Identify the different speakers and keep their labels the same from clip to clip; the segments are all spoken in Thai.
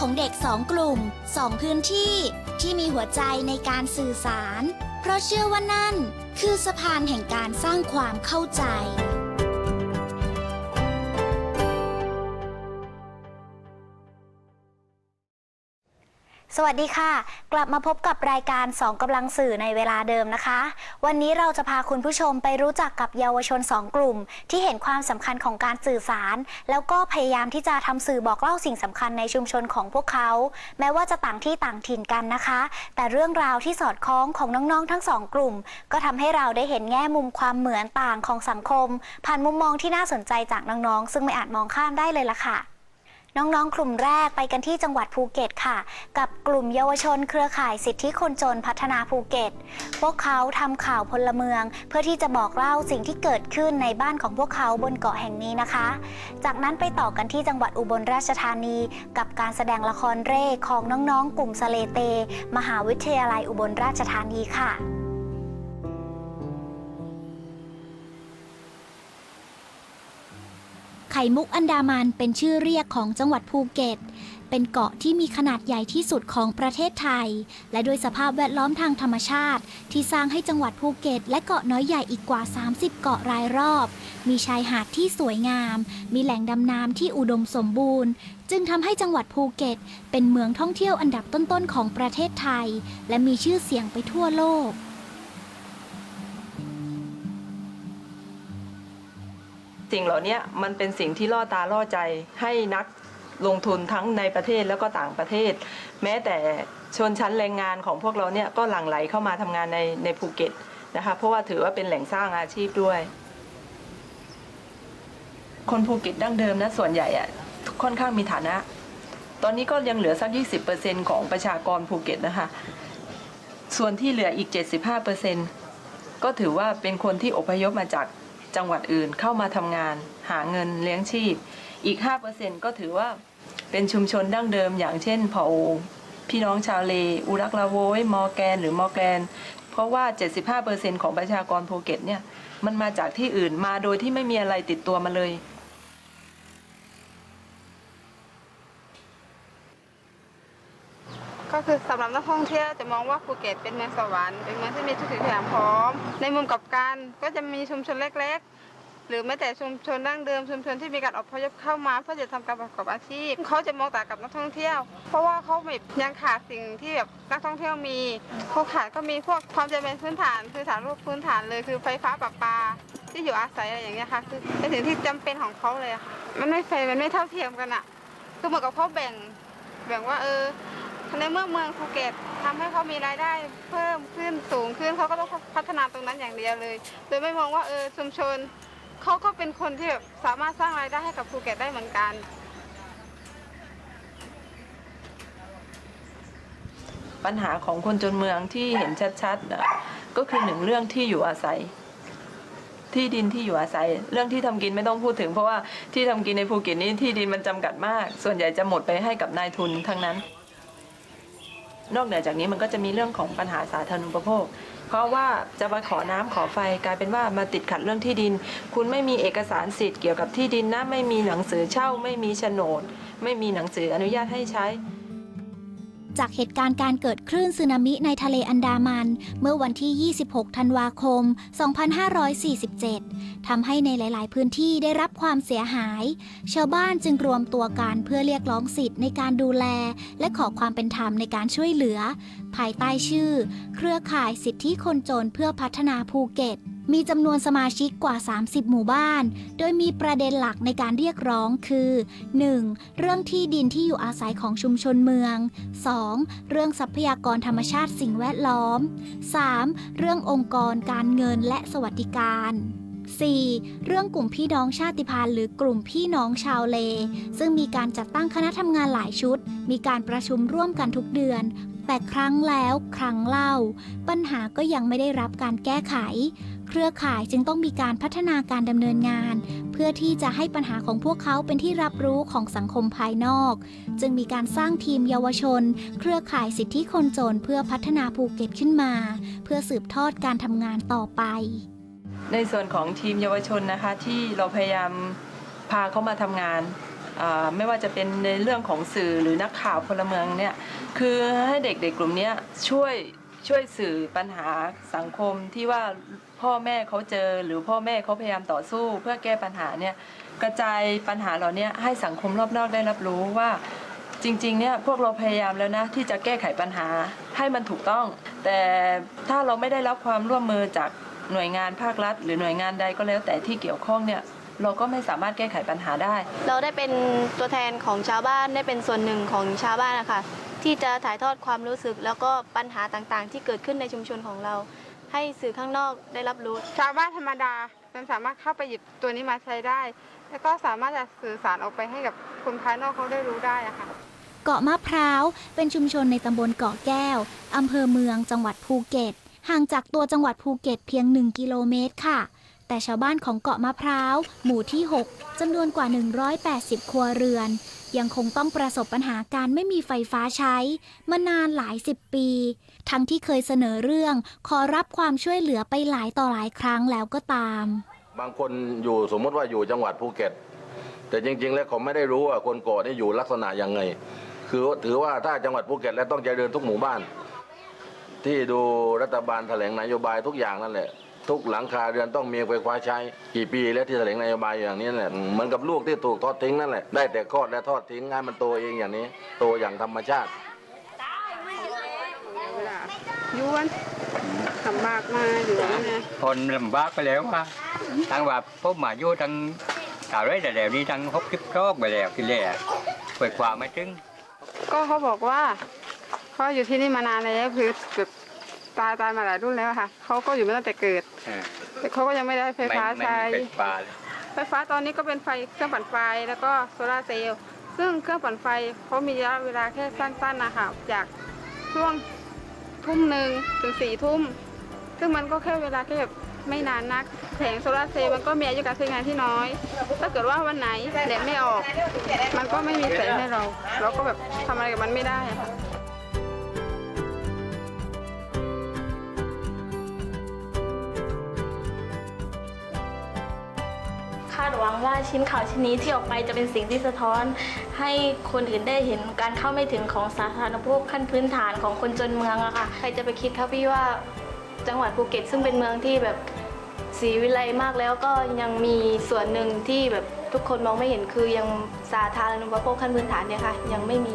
Speaker 1: ของเด็กสองกลุ่มสองพื้นที่ที่มีหัวใจในการสื่อสาร เพราะเชื่อว่านั่น คือสะพานแห่งการสร้างความเข้าใจ
Speaker 2: วัสดีค่ะ กลับมาพบกับรายการสองกำลังสื่อในเวลาเดิมนะคะ วันนี้เราจะพาคุณผู้ชมไปรู้จักกับเยาวชนสองกลุ่ม ที่เห็นความสำคัญของการสื่อสาร แล้วก็พยายามที่จะทำสื่อบอกเล่าสิ่งสำคัญในชุมชนของพวกเขา แม้ว่าจะต่างที่ต่างถิ่นกันนะคะ แต่เรื่องราวที่สอดคล้องของน้องๆทั้งสองกลุ่ม ก็ทำให้เราได้เห็นแง่มุมความเหมือนต่างของสังคม ผ่านมุมมองที่น่าสนใจจากน้องๆซึ่งไม่อาจมองข้ามได้เลยล่ะค่ะ น้องๆ กลุ่มแรกไปกันที่จังหวัดภูเก็ตค่ะ กับกลุ่มเยาวชนเครือข่ายสิทธิคนจนพัฒนาภูเก็ต พวกเขาทำข่าวพลเมือง เพื่อที่จะบอกเล่าสิ่งที่เกิดขึ้นในบ้านของพวกเขาบนเกาะแห่งนี้นะคะ จากนั้นไปต่อกันที่จังหวัดอุบลราชธานี กับการแสดงละครเร่ของน้องๆ กลุ่มสเลเต มหาวิทยาลัยอุบลราชธานีค่ะ
Speaker 1: ไข่มุกอันดามันเป็นชื่อเรียกของจังหวัดภูเก็ต เป็นเกาะที่มีขนาดใหญ่ที่สุดของประเทศไทย และด้วยสภาพแวดล้อมทางธรรมชาติ ที่สร้างให้จังหวัดภูเก็ต และเกาะน้อยใหญ่อีกกว่า 30 เกาะรายรอบ มีชายหาดที่สวยงาม มีแหล่งดำน้ำที่อุดมสมบูรณ์ จึงทำให้จังหวัดภูเก็ต เป็นเมืองท่องเที่ยวอันดับต้นๆของประเทศไทย และมีชื่อเสียงไปทั่วโลก
Speaker 3: สิ่งเหล่านี้มันเป็นสิ่งที่ล่อตาล่อใจให้นักลงทุนทั้งในประเทศแล้วก็ต่างประเทศ แม้แต่ชนชั้นแรงงานของพวกเราเนี่ยก็หลั่งไหลเข้ามาทำงานในในภูเก็ตนะคะเพราะว่าถือว่าเป็นแหล่งสร้างอาชีพด้วย คนภูเก็ตดั้งเดิมนะส่วนใหญ่อะค่อนข้างมีฐานะ ตอนนี้ก็ยังเหลือสัก 20%ของประชากรภูเก็ตนะคะส่วนที่เหลืออีก 75%ก็ถือว่าเป็นคนที่อพยพมาจาก จังหวัดอื่นเข้ามาทำงาน หาเงินเลี้ยงชีพ อีก 5%ก็ถือว่าเป็นชุมชนดั้งเดิม อย่างเช่นเผ่าพี่น้องชาวเล อุรักลาโวยมอแกน หรือมอแกน เพราะว่า 75%ของประชากรภูเก็ตเนี่ยมันมาจากที่อื่นมาโดยที่ไม่มีอะไรติดตัวมาเลย
Speaker 4: ก็คือสำหรับนักท่องเที่ยวจะมองว่าภูเก็ตเป็นเมืองสวรรค์เป็นเมืองที่มีทุกสิ่งทุกอย่างพร้อม ในมุมกับกันก็จะมีชุมชนเล็กๆ หรือแม้แต่ชุมชนดั้งเดิมชุมชนที่มีการอพยพเข้ามาเพื่อจะทำการประกอบอาชีพเขาจะมองต่างกับนักท่องเที่ยว เพราะว่าเขาแบบยังขาดสิ่งที่แบบนักท่องเที่ยวมีเขาขาดก็มีพวกความจำเป็นพื้นฐานพื้นฐานรูปพื้นฐานเลยคือไฟฟ้าประปาที่อยู่อาศัยอะไรอย่างเงี้ยค่ะคือเป็นสิ่งที่จำเป็นของเขาเลยค่ะมันไม่แฟร์มันไม่เท่าเทียมกันอะคือเหมือนกับเขาแบ่งแบ่งว่าเออ ในเมื่อเมืองภูเก็ตทำให้เขามีรายได้เพิ่มขึ้นสูงขึ้นเขาก็ต้องพัฒนาตรงนั้นอย่างเดียวเลย โดยไม่มองว่าเออชุมชนเขาก็เป็นคนที่แบบสามารถสร้างรายได้ให้กับภูเก็ตได้เหมือนกัน
Speaker 3: ปัญหาของคนจนเมืองที่เห็นชัดๆก็คือหนึ่งเรื่องที่อยู่อาศัย ที่ดินที่อยู่อาศัย เรื่องที่ทำกินไม่ต้องพูดถึง เพราะว่าที่ทำกินในภูเก็ตนี้ที่ดินมันจำกัดมาก ส่วนใหญ่จะหมดไปให้กับนายทุนทั้งนั้น นอกเหนือจากนี้มันก็จะมีเรื่องของปัญหาสาธารณูปโภค เพราะว่าจะมาขอน้ำขอไฟกลายเป็นว่ามาติดขัดเรื่องที่ดิน คุณไม่มีเอกสารสิทธิ์เกี่ยวกับที่ดินนะไม่มีหนังสือเช่า ไม่มีโฉนด ไม่มีหนังสืออนุญาตให้ใช้
Speaker 1: จากเหตุการณ์การเกิดคลื่นสึนามิในทะเลอันดามัน เมื่อวันที่ 26 ธันวาคม 2547 ทำให้ในหลาย ๆ พื้นที่ได้รับความเสียหาย ชาวบ้านจึงรวมตัวกันเพื่อเรียกร้องสิทธิ์ในการดูแล และขอความเป็นธรรมในการช่วยเหลือ ภายใต้ชื่อ เครือข่ายสิทธิคนจนเพื่อพัฒนาภูเก็ต มีจำนวนสมาชิกกว่า 30 หมู่บ้าน โดยมีประเด็นหลักในการเรียกร้องคือ 1. เรื่องที่ดินที่อยู่อาศัยของชุมชนเมือง 2. เรื่องทรัพยากรธรรมชาติสิ่งแวดล้อม 3. เรื่ององค์กรการเงินและสวัสดิการ 4. เรื่องกลุ่มพี่น้องชาติพันธุ์หรือกลุ่มพี่น้องชาวเล ซึ่งมีการจัดตั้งคณะทำงานหลายชุด มีการประชุมร่วมกันทุกเดือน แต่ครั้งแล้วครั้งเล่า ปัญหาก็ยังไม่ได้รับการแก้ไข เครือข่ายจึงต้องมีการพัฒนาการดำเนินงาน เพื่อที่จะให้ปัญหาของพวกเขาเป็นที่รับรู้ของสังคมภายนอก จึงมีการสร้างทีมเยาวชน เครือข่ายสิทธิคนจนเพื่อพัฒนาภูเก็ตขึ้นมา เพื่อสืบทอดการทำงานต่อไป
Speaker 3: ในส่วนของทีมเยาวชนนะคะที่เราพยายามพาเขามาทำงานไม่ว่าจะเป็นในเรื่องของสื่อหรือนักข่าวพลเมืองเนี่ยคือให้เด็กๆกลุ่มนี้ช่วย ช่วยสื่อปัญหาสังคมที่ว่าพ่อแม่เขาเจอ หรือพ่อแม่เขาพยายามต่อสู้ เพื่อแก้ปัญหาเนี่ยกระจายปัญหาเหล่านี้ให้สังคมรอบนอกได้รับรู้ว่าจริงๆเนี่ยพวกเราพยายามแล้วนะที่จะแก้ไขปัญหาให้มันถูกต้อง แต่ถ้าเราไม่ได้รับความร่วมมือจากหน่วยงานภาครัฐ หรือหน่วยงานใดก็แล้วแต่ที่เกี่ยวข้องเนี่ยเราก็ไม่สามารถแก้ไขปัญหาได้
Speaker 5: เราได้เป็นตัวแทนของชาวบ้านได้เป็นส่วนหนึ่งของชาวบ้านนะคะ ที่จะถ่ายทอดความรู้สึก แล้วก็ปัญหาต่างๆ ที่เกิดขึ้นในชุมชนของเรา ให้สื่อข้างนอกได้รับรู้
Speaker 4: ชาวบ้านธรรมดามันสามารถเข้าไปหยิบตัวนี้มาใช้ได้ แล้วก็สามารถจะสื่อสารออกไปให้กับคนภายนอกเขาได้รู้ได้อะค่ะ
Speaker 1: เกาะมะพร้าว เป็นชุมชนในตำบลเกาะแก้วอำเภอเมืองจังหวัดภูเก็ต ห่างจากตัวจังหวัดภูเก็ตเพียง 1 กิโลเมตรค่ะ แต่ชาวบ้านของเกาะมะพร้าว หมู่ที่ 6จำนวนกว่า 180 ครัวเรือน ยังคงต้องประสบปัญหาการไม่มีไฟฟ้าใช้ มานานหลายสิบปี ทั้งที่เคยเสนอเรื่อง ขอรับความช่วยเหลือไปหลายต่อหลายครั้งแล้วก็ตาม
Speaker 6: บางคนอยู่สมมติว่าอยู่จังหวัดภูเก็ต แต่จริง ๆ แล้วเขาไม่ได้รู้ว่าคนเกาะนี่อยู่ลักษณะยังไง คือถือว่าถ้าจังหวัดภูเก็ตแล้วต้องเจริญทุกหมู่บ้าน ที่ดูรัฐบาลแถลงนโยบายทุกอย่างนั่นแหละ ทุกหลังคาเรือนต้องมีไฟฟ้าใช้กี่ปีแล้วที่แถลงนโยบายอย่างนี้นั่นแหละเหมือนกับลูกที่ถูกทอดทิ้งนั่นแหละได้แต่คลอดและทอดทิ้งให้มันโตเองอย่างนี้ โตอย่างธรรมชาติ
Speaker 4: ยวนลำบากมาอยู่นั่นไง
Speaker 7: คนลำบากไปแล้วว่าทางว่าพบมาอยู่ทางสาวไรแต่แล้วนี่ทางหกสิบโรคไปแล้วกินแล้วไปกว่าไม่ถึง
Speaker 4: ก็เขาบอกว่าเขาอยู่ที่นี่มานานแล้วคือแบบ ตายตายมาหลายรุ่นแล้วอะค่ะเขาก็อยู่มาตั้งแต่เกิด
Speaker 7: เออ
Speaker 4: แต่เขาก็ยังไม่ได้ไฟ
Speaker 7: ไม่
Speaker 4: ฟ้า
Speaker 7: ไม่
Speaker 4: ใช้
Speaker 7: มีไฟฟ้าเลย
Speaker 4: ไฟฟ้าตอนนี้ก็เป็นไฟเครื่องปั่นไฟแล้วก็โซลาร์เซลล์ซึ่งเครื่องปั่นไฟเขามีระยะเวลาแค่สั้นๆนะคะจากช่วงทุ่มหนึ่งถึงสี่ทุ่ม ซึ่งมันก็แค่เวลาแค่แบบไม่นานนัก แผงโซลาร์เซลล์มันก็มีอายุการใช้งานที่น้อย ถ้าเกิดว่าวันไหนแดดไม่ออก มันก็ไม่มีแสงให้เรา เราก็แบบทำอะไรกับมันไม่ได้อะค่ะา
Speaker 5: ดหวังว่าชิ้นข่าวชิ้นนี้ที่ออกไปจะเป็นสิ่งที่สะท้อน ให้คนอื่นได้เห็นการเข้าไม่ถึงของสาธารณูปโภคขั้นพื้นฐานของคนจนเมืองอะค่ะใครจะไปคิดครับพี่ว่าจังหวัดภูเก็ตซึ่งเป็นเมืองที่แบบสีวิไลมากแล้วก็ยังมีส่วนหนึ่งที่แบบทุกคนมองไม่เห็นคือยังสาธารณูปโภคขั้นพื้นฐานเนี่ยค่ะยังไม่มี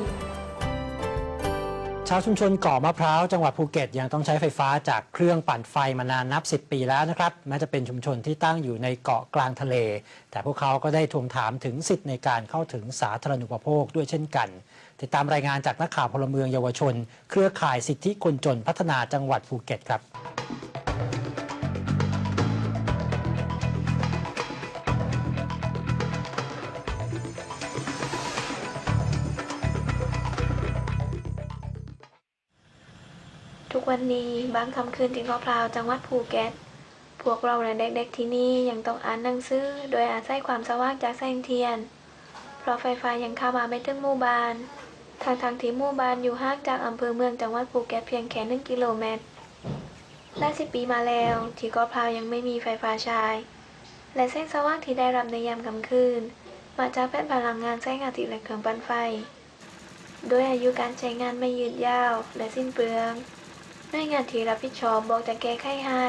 Speaker 8: ชาวชุมชนเกาะมะพร้าวจังหวัดภูเก็ตยังต้องใช้ไฟฟ้าจากเครื่องปั่นไฟมานานนับ 10 ปีแล้วนะครับแม้จะเป็นชุมชนที่ตั้งอยู่ในเกาะกลางทะเล แต่พวกเขาก็ได้ทวงถามถึงสิทธิ์ในการเข้าถึงสาธารณูปโภคด้วยเช่นกัน ติดตามรายงานจากนักข่าวพลเมืองเยาวชน เครือข่ายสิทธิคนจนพัฒนาจังหวัดภูเก็ตครับ
Speaker 5: วันนี้บางคำคืนที่เกาะพราวจังหวัดภูเก็ต พวกเราและเด็กๆที่นี่ยังต้องอ่านหนังสือโดยอาศัยความสว่างจากแสงเทียน เพราะไฟฟ้ายังเข้ามาไม่ถึงหมู่บ้านทางทางที่หมู่บ้านอยู่ห่างจากอำเภอเมืองจังหวัดภูเก็ตเพียงแค่หนึ่งกิโลเมตรและสิบปีมาแล้ว ที่เกาะพราวยังไม่มีไฟฟ้าใช้ และแสงสว่างที่ได้รับในยามกลางคืน มาจากเป็นพลังงานแสงอาทิตย์และเครื่องปั่นไฟ โดยอายุการใช้งานไม่ยืดยาวและสิ้นเปลือง หน่วยงานที่รับผิดชอบบอกจะแก้ไขให้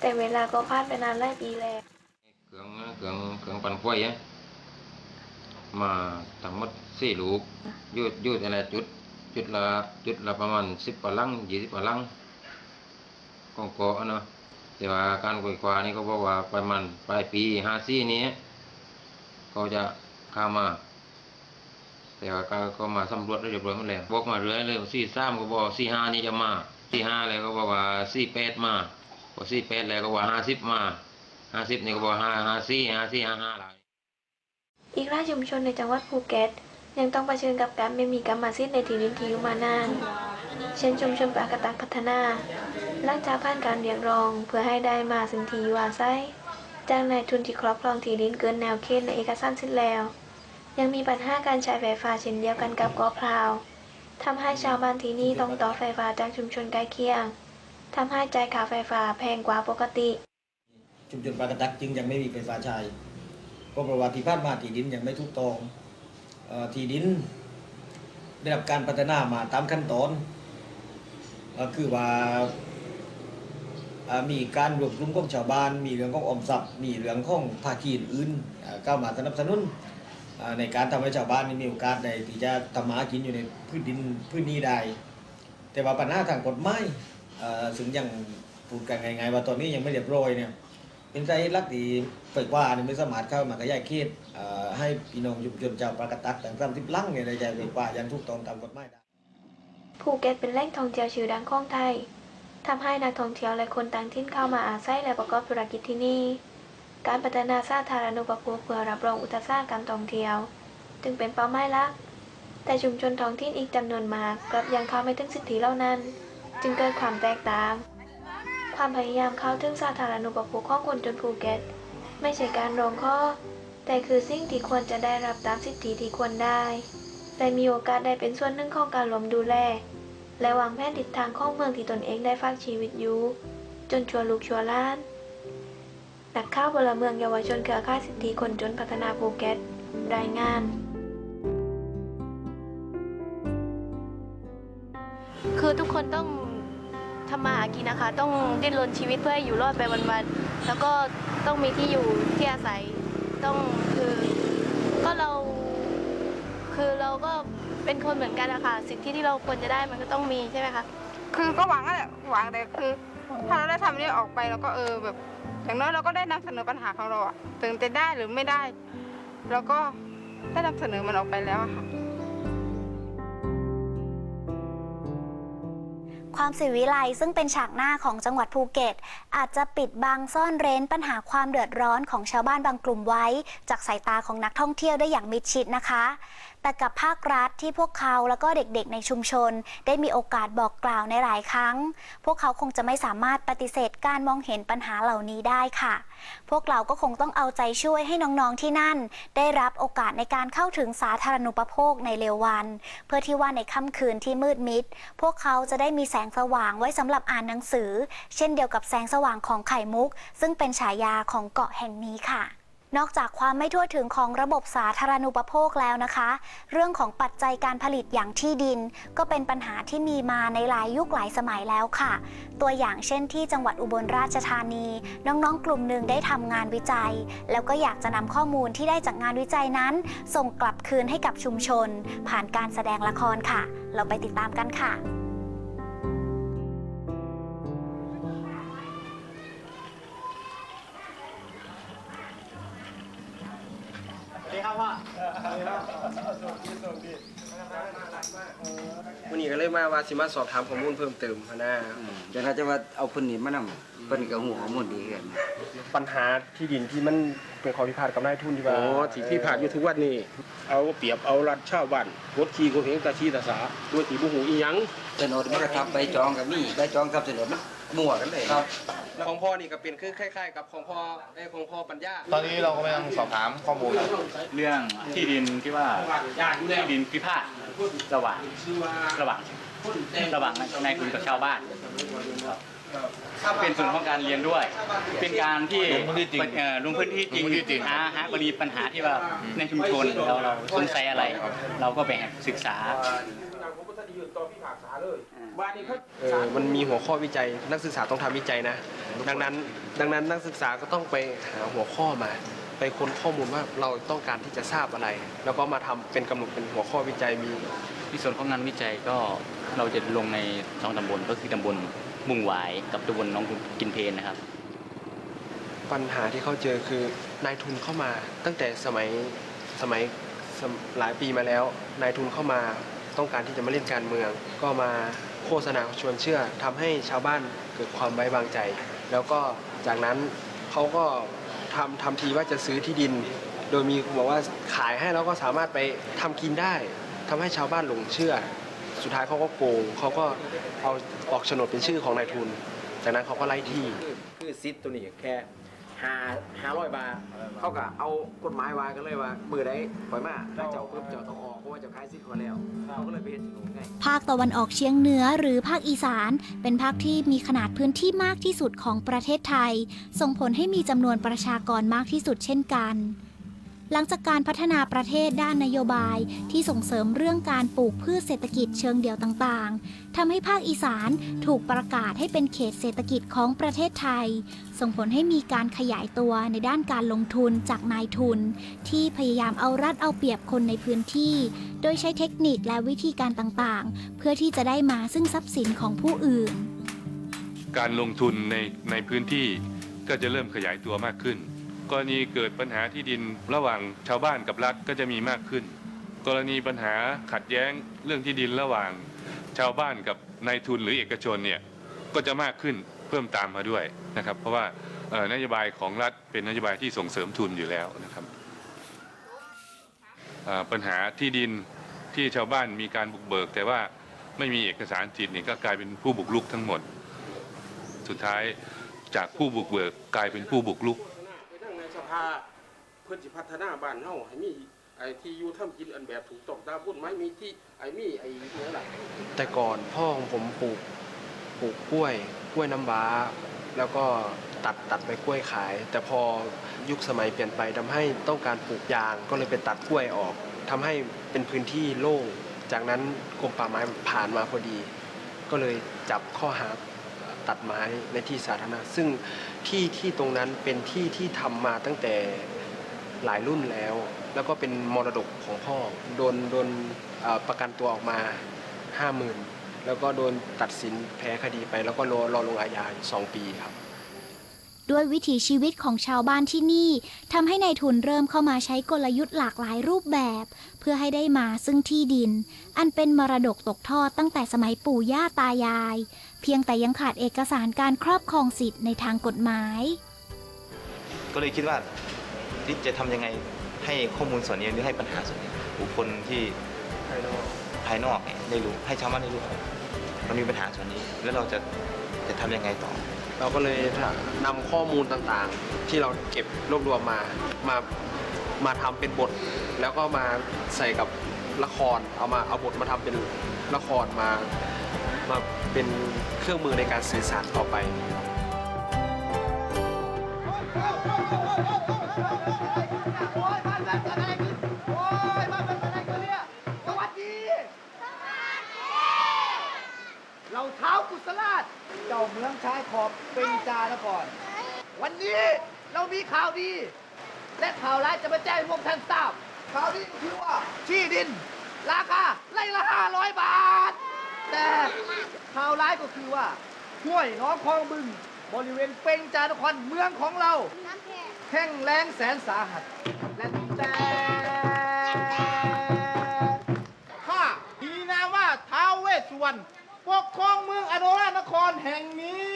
Speaker 5: แต่เวลาก็ผ่านไปนานหลายปีแล้ว
Speaker 9: เครื่องเครื่องเครื่องปั่นไฟอะมาทั้งหมดสี่ลูกยืดยืดอะไรจุด จุดละจุดละประมาณสิบกว่าลังยี่สิบกว่าลังของเกาะเนาะแต่ว่าการไฟฟ้านี่เขาบอกว่าประมาณปลายปีห้าสี่นี้เขาจะเข้ามา แต่ว่าก็ก็มาสำรวจเรียบร้อยหมดแล้วบอกมาเรื่อยเลยสี่สามก็บอกสี่ห้านี่จะมา สี่ห้าแล้วก็บอกว่าสี่แปดมาพอสี่แปดแล้วก็ว่าห้าสิบมาห้าสิบนี่ก็บอกห้าห้าสี่ห้าสี่ห้าห้าหลาย
Speaker 5: อีกหลายชุมชนในจังหวัดภูเก็ต ยังต้องเผชิญกับการไม่มีกรรมสิทธิ์ในที่ดินที่อยู่มานาน เช่นชุมชนปากกะตักพัฒนาหลังจากผ่านการเรียกร้องเพื่อให้ได้มาซึ่งที่อยู่อาศัยจากนายทุนที่ครอบครองที่ดินเกินแนวเขตในเอกสารสิทธิ์แล้ว ยังมีปัญหาการใช้ไฟฟ้าเช่นเดียวกันกับกาะพราว ทำให้ชาวบ้านที่นี่ต้องต่อไฟฟ้าจากชุมชนใกล้เคียงทำให้จ่ายค่าไฟฟ้าแพงกว่าปกติ
Speaker 10: ชุมชนปากระตักจึงยังไม่มีไฟฟ้าใช้ก็เพราะว่าที่ผ่านมาที่ดินยังไม่ถูกต้องอที่ดิน ได้รับการพัฒนามาตามขั้นตอนอคือว่ามีการรวบรวมของชาวบ้าน มีเรื่องของอมทรัพย์ มีเรื่องของภาคีอื่นๆอ่าเข้ามาสนับสนุน ในการทำให้ชาวบ้านนี่มีโอกาสได้ที่จะทำมาหากินอยู่ในพื้นดินพื้นนี้ได้ แต่ว่าปัญหาทางกฎหมายเอ่อซึ่งยังพูดกันง่ายๆว่าตอนนี้ยังไม่เรียบร้อยเนี่ยเป็นใจรักที่ไฟว่าเนี่ยไม่สามารถเข้ามากระยายเขตให้พี่น้องชุมชนชาวปรากตักต่างสามสิบลังเนี่ยได้ใจไฟว่ายังถูกต้องตามกฎหมายได้
Speaker 5: ภูเก็ตเป็นแหล่งท่องเที่ยวชื่อดังของไทยทำให้นักท่องเที่ยวและคนต่างถิ่นเข้ามาอาศัยและประกอบธุรกิจที่นี่ การพัฒนาสาธารณูปโภคเพื่อรับรองอุตสาหกรรมท่องเที่ยว จึงเป็นเป้าหมายหลัก แต่ชุมชนท้องถิ่นอีกจำนวนมากกลับยังเข้าไม่ถึงสิทธิเหล่านั้น จึงเกิดความแตกต่าง ความพยายามเข้าถึงสาธารณูปโภคของคนจนภูเก็ต ไม่ใช่การรองข้อ แต่คือสิ่งที่ควรจะได้รับตามสิทธิที่ควรได้และมีโอกาสได้เป็นส่วนหนึ่งของการรวมดูแล และวางแผนทิศทางของเมืองที่ตนเองได้ฝากชีวิตอยู่ จนชัวลูกชัวล้าน นักข่าวพลเมืองเยาวชนเครือข่ายสิทธิคนจนพัฒนาภูเก็ต รายงาน
Speaker 11: คือทุกคนต้องทำมาหากินนะคะ ต้องดิ้นรนชีวิตเพื่อให้อยู่รอดไปวันๆ แล้วก็ต้องมีที่อยู่ที่อาศัย ต้องคือก็เรา คือเราก็เป็นคนเหมือนกันนะคะสิที่ที่เราควรจะได้มันก็ต้องมีใช่ไหมคะ
Speaker 4: คือก็หวังแหละหวังแต่คือ ถ้าเราได้ทำนี้ออกไปเราก็เออแบบ อย่างน้อยเราก็ได้นำเสนอปัญหาของเราอะถึงจะได้หรือไม่ได้เราก็ได้นำเสนอมันออกไปแล้วอะค่ะ
Speaker 1: ความสิวิไลซึ่งเป็นฉากหน้าของจังหวัดภูเก็ต อาจจะปิดบังซ่อนเร้นปัญหาความเดือดร้อนของชาวบ้านบางกลุ่มไว้ จากสายตาของนักท่องเที่ยวได้อย่างมิดชิดนะคะ แต่กับภาครัฐที่พวกเขาแล้วก็เด็กๆในชุมชน ได้มีโอกาสบอกกล่าวในหลายครั้ง พวกเขาคงจะไม่สามารถปฏิเสธการมองเห็นปัญหาเหล่านี้ได้ค่ะ พวกเราก็คงต้องเอาใจช่วยให้น้องๆที่นั่น ได้รับโอกาสในการเข้าถึงสาธารณูปโภคในเร็ววัน เพื่อที่ว่าในค่ำคืนที่มืดมิด พวกเขาจะได้มีแสงสว่างไว้สำหรับอ่านหนังสือ เช่นเดียวกับแสงสว่างของไข่มุก ซึ่งเป็นฉายาของเกาะแห่งนี้ค่ะนอกจากความไม่ทั่วถึงของระบบสาธารณูปโภคแล้วนะคะ เรื่องของปัจจัยการผลิตอย่างที่ดิน ก็เป็นปัญหาที่มีมาในหลายยุคหลายสมัยแล้วค่ะ ตัวอย่างเช่นที่จังหวัดอุบลราชธานี น้องๆ กลุ่มหนึ่งได้ทำงานวิจัย แล้วก็อยากจะนำข้อมูลที่ได้จากงานวิจัยนั้น ส่งกลับคืนให้กับชุมชน ผ่านการแสดงละครค่ะ เราไปติดตามกันค่ะ
Speaker 12: สิมาสอบถามข้อมูลเพิ่มเติมหั้นนะ
Speaker 9: เดี๋ยวเราจะว่าเอาเพิ่นนี่มานำเพิ่นก็หูข้อมูลดีกัน
Speaker 12: ปัญหาที่ดินที่มันเป็นข้อพิพาทกับนายทุนที่ว่า
Speaker 13: อ๋อที่ที่ผ่านอยู่ทุกวันนี้เอาเปรียบเอารัดชาวบ้านกดขี่กดเหงตาชีตาสาโดยที่บุหูอีหยัง
Speaker 9: โฉนดมันก็ทับใบจองก็มีใบจองทับโฉนดมันมั่วกันเลย
Speaker 12: ครับแล้วของพ่อนี่ก็เป็นคือคล้ายๆ กับของพ่อได้ของพ่อปัญญา
Speaker 14: ตอนนี้เราก็กำลังสอบถามข้อมูลเรื่องที่ดินที่ว่าที่ดินพิพาทระหว่างระหว่าง ระหว่างนายทุนกับชาวบ้านครับเป็นส่วนของการเรียนด้วย เป็นการที่เอ่อลงพื้นที่จริงหาหากรณีปัญหาที่ว่าในชุมชนเราเราสงสัยอะไร เราก็ไปศึกษา
Speaker 12: เออมันมีหัวข้อวิจัยนักศึกษาต้องทำวิจัยนะ ดังนั้น ดังนั้นนักศึกษาก็ต้องไปหาหัวข้อมา ไปค้นข้อมูลว่าเราต้องการที่จะทราบอะไร แล้วก็มาทำเป็นกำหนดเป็นหัวข้อวิจัยมี
Speaker 14: ในส่วนของงานวิจัยก็เราจะลงในสองตำบลก็คือตำบลมุงหวายกับตำบลน้องกินเพนนะครับ
Speaker 12: ปัญหาที่เขาเจอคือนายทุนเข้ามา ตั้งแต่สมัยสมัยสหลายปีมาแล้ว นายทุนเข้ามาต้องการที่จะมาเล่นการเมือง ก็มาโฆษณาชวนเชื่อทำให้ชาวบ้านเกิดความไว้วางใจ แล้วก็จากนั้นเขาก็ทำทำทีว่าจะซื้อที่ดิน โดยมีบอกว่าขายให้แล้วก็สามารถไปทำกินได้ ทำให้ชาวบ้านหลงเชื่อ สุดท้ายเขาก็โกงเขาก็เอาออกโฉนดเป็นชื่อของนายทุน จากนั้นเขาก็ไล่ที่
Speaker 10: คือซิดตัวนี้แค่ห้าห้าร้อยบาทเขาก็เอากฎหมายวางกันเลยว่ามือได้ปล่อยมาถ้าเจ้าปุ๊บเจ้าต้องออกเพราะว่าเจ้าขายซิดคนแล้วเขาก็เลยไปเห็นโฉนดไง
Speaker 15: ภาคตะวันออกเฉียงเหนือหรือภาคอีสาน เป็นภาคที่มีขนาดพื้นที่มากที่สุดของประเทศไทย ส่งผลให้มีจำนวนประชากรมากที่สุดเช่นกัน
Speaker 1: หลังจากการพัฒนาประเทศด้านนโยบายที่ส่งเสริมเรื่องการปลูกพืชเศรษฐกิจเชิงเดี่ยวต่างๆทำให้ภาคอีสานถูกประกาศให้เป็นเขตเศรษฐกิจของประเทศไทย ส่งผลให้มีการขยายตัวในด้านการลงทุนจากนายทุน ที่พยายามเอารัดเอาเปรียบคนในพื้นที่ โดยใช้เทคนิคและวิธีการต่างๆ เพื่อที่จะได้มาซึ่งทรัพย์สินของผู้อื่น
Speaker 16: การลงทุนในในพื้นที่ก็จะเริ่มขยายตัวมากขึ้น กรณีเกิดปัญหาที่ดินระหว่างชาวบ้านกับรัฐก็จะมีมากขึ้น กรณีปัญหาขัดแย้งเรื่องที่ดินระหว่างชาวบ้านกับนายทุนหรือเอกชนเนี่ยก็จะมากขึ้นเพิ่มตามมาด้วยนะครับ เพราะว่านโยบายของรัฐเป็นนโยบายที่ส่งเสริมทุนอยู่แล้วนะครับปัญหาที่ดินที่ชาวบ้านมีการบุกเบิก แต่ว่าไม่มีเอกสารสิทธิ์นี่ก็กลายเป็นผู้บุกรุกทั้งหมด สุดท้ายจากผู้บุกเบิกกลายเป็นผู้บุกรุก
Speaker 13: ไปนั่งในสภาเพื่อสิพัฒนาบ้านเฮาให้มีไอ้ที่อยู่ทำกินอันแบบถูกต้องตามกฎหมายมีที่ไอ้มีไอ้เนี่ยล่ะ
Speaker 12: แต่ก่อนพ่อของผมปลูกปลูกกล้วยกล้วยน้ำว้า แล้วก็ตัดตัดไปกล้วยขาย แต่พอยุคสมัยเปลี่ยนไปทำให้ต้องการปลูกยางก็เลยไปตัดกล้วยออกทำให้เป็นพื้นที่โล่งจากนั้นกรมป่าไม้ผ่านมาพอดี ก็เลยจับข้อหา ตัดไม้ในที่สาธารณะซึ่งที่ที่ตรงนั้นเป็นที่ที่ทำมาตั้งแต่หลายรุ่นแล้ว แล้วก็เป็นมรดกของพ่อโดนโดนประกันตัวออกมาห้าหมื่นแล้วก็โดนตัดสินแพ้คดีไป แล้วก็รอรอลงอาญาสองปีครับ
Speaker 1: ด้วยวิถีชีวิตของชาวบ้านที่นี่ทำให้ในายทุนเริ่มเข้ามาใช้กลยุทธ์หลากหลายรูปแบบ เพื่อให้ได้มาซึ่งที่ดิน อันเป็นมรดกตกทอดตั้งแต่สมัยปู่ย่าตายาย เพียงแต่ยังขาดเอกสารการครอบครองสิทธิ์ในทางกฎหมาย
Speaker 17: ก็เลยคิดว่าที่จะทำยังไงให้ข้อมูลส่วนนี้หรือให้ปัญหาส่วนนี้บุคคลที่ภายนอกเนี่ยได้รู้ให้ชาวบ้านได้รู้ว่ามันมีปัญหาส่วนนี้ แล้วเราจะจะทำยังไงต่อ
Speaker 12: เราก็เลยนำข้อมูลต่างๆ ที่เราเก็บรวบรวมมามามาทำเป็นบท แล้วก็มาใส่กับละครเอามาเอาบทมาทำเป็นละครมา มาเป็นเครื่องมือในการสื่อสารต่อไป
Speaker 18: เราเท้ากุศลาชเจ้าเมืองชายขอบเป็นจานครวันนี้เรามีข่าวดี และข่าวร้ายจะมาแจ้งให้พวกท่านทราบข่าวดีคือว่าที่ดิน ราคาไร่ละ 500 บาท แต่ข่าวร้ายก็คือว่าห้วยหน้องคลองบึง บริเวณเป็งจานครเมืองของเราแห้งแล้งแสนสาหัส และแต่ข้ามีนามว่าท้าวเวสสุวรรณปกครองเมืองอโนรานครแห่งนี้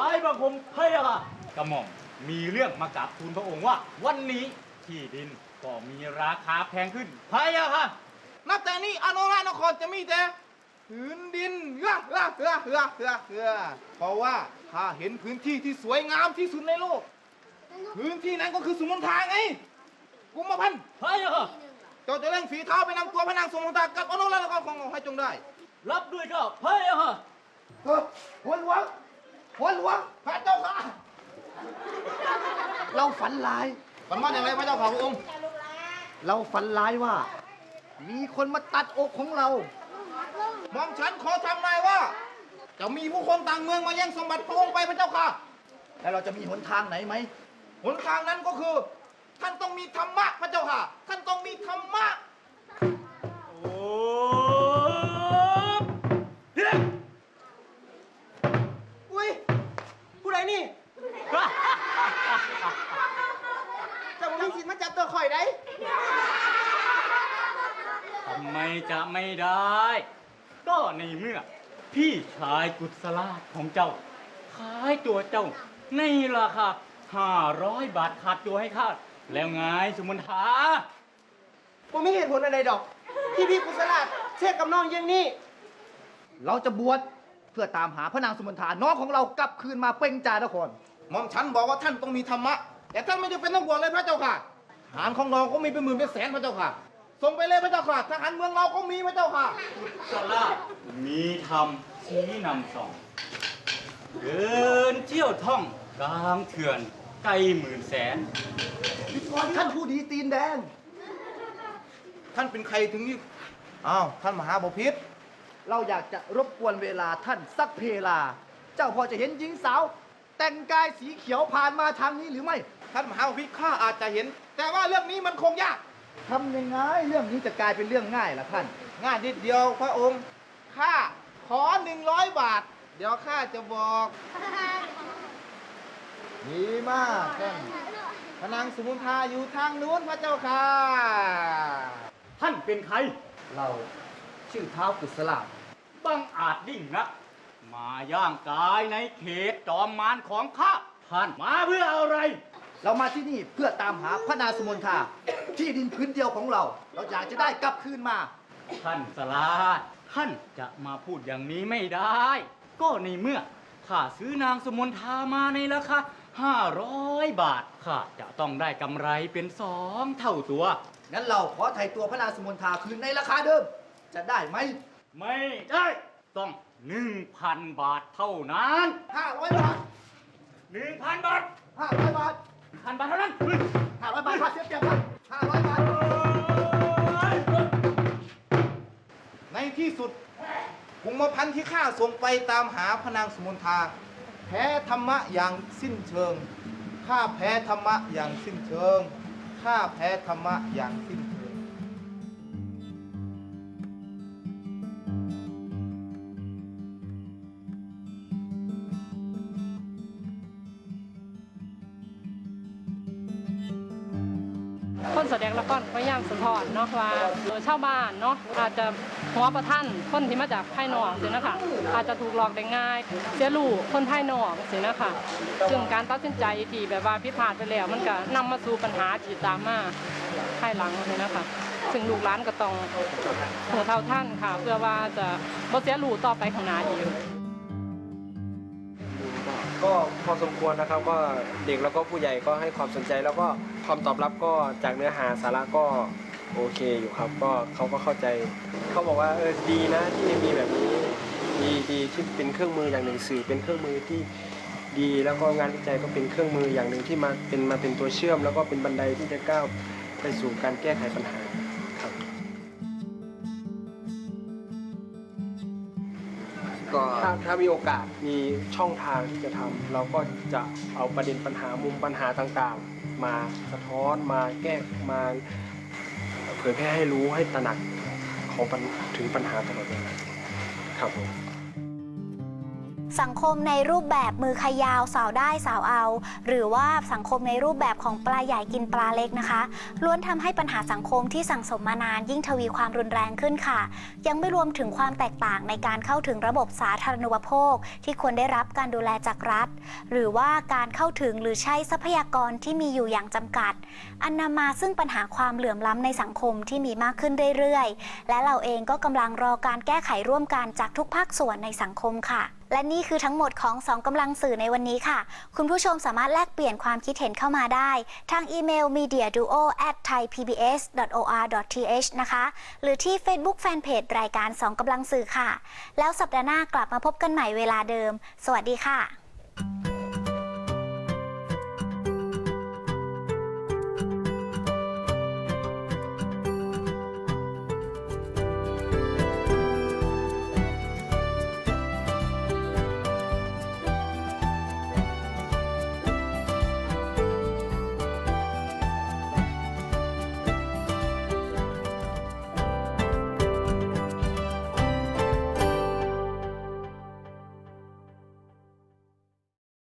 Speaker 19: ไอ้บังคมเฮ้ยอะค่ะกระหม่อมมีเรื่องมากราบทูลพระองค์ว่า วันนี้ที่ดินก็มีราคาแพงขึ้นพะยะค่ะ
Speaker 18: นับแต่นี้อโนรานครจะมีแต่ พื้นดินเฮือเฮือเฮือเฮือเฮือเฮือเพราะว่าข้าเห็นพื้นที่ที่สวยงามที่สุดในโลก พื้นที่นั้นก็คือสุมนทาไงกุมพันธ์
Speaker 19: เฮ้ยอะค่ะ
Speaker 18: เจ้าจะเร่งฝีเท้าไปนำตัวพระนางสุมนทากับอโนรานครของเราให้จงได้
Speaker 19: รับด้วยก็เฮ้ยอะค่ะ
Speaker 18: เฮ้ยหัวหลวงหัวหลวงพระเจ้าค่ะเราฝันร้ายฝันว่าอย่างไรพระเจ้าค่ะพระองค์เราฝันร้ายว่า มีคนมาตัดอกของเรา มอมฉันขอทำนายว่า จะมีผู้คนต่างเมืองมาแย่งสมบัติพระองค์ไปพระเจ้าค่ะ แล้วเราจะมีหนทางไหนไหม หนทางนั้นก็คือ ท่านต้องมีธรรมะพระเจ้าค่ะ ท่านต้องมีธรรมะ
Speaker 19: โอ้
Speaker 18: อุ้ยผู้ใดนี่เจ้าบ่มีสิทธิ์มาจับตัวข่อยได้
Speaker 19: ทำไมจะไม่ได้ ก็ในเมื่อ พี่ชายกุศลาชของเจ้า ขายตัวเจ้า ในราคาห้าร้อยบาทขาดตัวให้ข้าแล้วไงสุมนทา
Speaker 18: ผมไม่เหตุผลอะไรดอก ที่พี่กุศลาเช่กับน้องเยี่ยงนี้ เราจะบวชเพื่อตามหาพระนางสุมนทาน้องของเรากลับคืนมาเป็นจานครหมอมฉันบอกว่าท่านต้องมีธรรมะ แต่ท่านไม่จำเป็นต้องบวชเลยพระเจ้าค่ะทหารของเราก็มีเป็นหมื่นเป็นแสนพระเจ้าค่ะ ส่งไปเลยพระเจ้าค่ะทหารเมืองเราก็มีพระเจ้าค่ะ
Speaker 19: สลาดมีธรรมชี้นำส่องเดินเที่ยวท่องกลางเถื่อนไกลหมื่นแสน
Speaker 18: ท่านผู้ดีตีนแดง
Speaker 17: ท่านเป็นใครถึงนี่อ้าวท่านมหาบพิษ
Speaker 18: เราอยากจะรบกวนเวลาท่านสักเพลา เจ้าพอจะเห็นหญิงสาว แต่งกายสีเขียวผ่านมาทางนี้หรือไม่
Speaker 17: ท่านมหาบพิษข้าอาจจะเห็น แต่ว่าเรื่องนี้มันคงยาก
Speaker 18: ทำยังไงเรื่องนี้จะกลายเป็นเรื่องง่ายล่ะท่าน
Speaker 17: ง่ายนิดเดียวพระองค์ข้าขอหนึ่งร้อยบาท เดี๋ยวข้าจะบอกดีมากท่านพระนางสุมุนทาอยู่ทางนู้นพระเจ้าค่ะ
Speaker 19: ท่านเป็นใคร
Speaker 18: เราชื่อเท้ากุศลา
Speaker 19: บังอาจยิ่งนัก มาย่างกายในเขตจอมมารของข้า ท่านมาเพื่ออะไร
Speaker 18: เรามาที่นี่เพื่อตามหาพระนางสมนทาที่ดินพื้นเดียวของเรา เราอยากจะได้กลับคืนมา
Speaker 19: ท่านสลาดท่านจะมาพูดอย่างนี้ไม่ได้ ก็ในเมื่อข้าซื้อนางสมุนทามาในราคา500 บาทข้าจะต้องได้กำไรเป็นสองเท่าตัว
Speaker 18: งั้นเราขอไถ่ตัวพระนางสมนทาคืนในราคาเดิม จะได้ไหม
Speaker 19: ไม่ได้ต้อง1,000บาทเท่านั้น
Speaker 18: 500บาท
Speaker 19: 1,000บาท
Speaker 18: 500บาท
Speaker 19: พันบาทเท่านั้น
Speaker 18: 500บาทค่าเสียเปรียบครับ500บาท
Speaker 17: ในที่สุดผงมาพันธุ์ที่ข้าส่งไปตามหาพระนางสมุนทา แพ้ธรรมะอย่างสิ้นเชิง ข้าแพ้ธรรมะอย่างสิ้นเชิง ข้าแพ้ธรรมะอย่างสิ้นา
Speaker 20: ยามสะท้อนเนาะว่าเออชาวบ้านเนาะอาจจะหัวประท่านคนที่มาจากภายนอกสินะคะอาจจะถูกหลอกได้ง่าย เสียลูกคนภายนอกสินะคะซึ่งการตัดสินใจที่แบบว่าพิพาทไปแล้ว มันก็นำมาสู่ปัญหาที่ตามมาภายหลังสินะคะซึ่งลูกหลานก็ต้องหัวเท่าท่านค่ะ เพื่อว่าจะบ่เสียลูกต่อไปข้างหน้าอีก
Speaker 12: ก็พอสมควรนะครับก็เด็กแล้วก็ผู้ใหญ่ก็ให้ความสนใจแล้วก็ความตอบรับก็จากเนื้อหาสาระก็โอเคอยู่ครับ ก็เขาก็เข้าใจเขาบอกว่าเออดีนะที่มีแบบนี้ดีดีที่เป็นเครื่องมืออย่างหนึ่งสื่อเป็นเครื่องมือที่ดี แล้วก็งานวิจัยก็เป็นเครื่องมืออย่างหนึ่งที่มาเป็นมาเป็นตัวเชื่อม แล้วก็เป็นบันไดที่จะก้าวไปสู่การแก้ไขปัญหา ก็ถ้าถ้ามีโอกาสมีช่องทางที่จะทำเราก็จะเอาประเด็นปัญหามุมปัญหาต่างๆ มาสะท้อนมาแก้มาเผยแพร่ให้รู้ให้ตระหนักของปัญถึงปัญหาตลอดเวลาครับผม
Speaker 1: สังคมในรูปแบบมือขยาวสาวได้สาวเอา หรือว่าสังคมในรูปแบบของปลาใหญ่กินปลาเล็กนะคะ ล้วนทำให้ปัญหาสังคมที่สั่งสมมานานยิ่งทวีความรุนแรงขึ้นค่ะ ยังไม่รวมถึงความแตกต่างในการเข้าถึงระบบสาธารณูปโภค ที่ควรได้รับการดูแลจากรัฐ หรือว่าการเข้าถึงหรือใช้ทรัพยากรที่มีอยู่อย่างจำกัด อันนำมาซึ่งปัญหาความเหลื่อมล้ำในสังคมที่มีมากขึ้นเรื่อยๆ และเราเองก็กำลังรอการแก้ไขร่วมกันจากทุกภาคส่วนในสังคมค่ะ และนี่คือทั้งหมดของ2กำลังสื่อในวันนี้ค่ะ คุณผู้ชมสามารถแลกเปลี่ยนความคิดเห็นเข้ามาได้ ทางอีเมล mediaduo at thaipbs.or.th นะคะ หรือที่ Facebook Fanpage รายการ2กำลังสื่อค่ะ แล้วสัปดาห์หน้ากลับมาพบกันใหม่เวลาเดิม สวัสดีค่ะ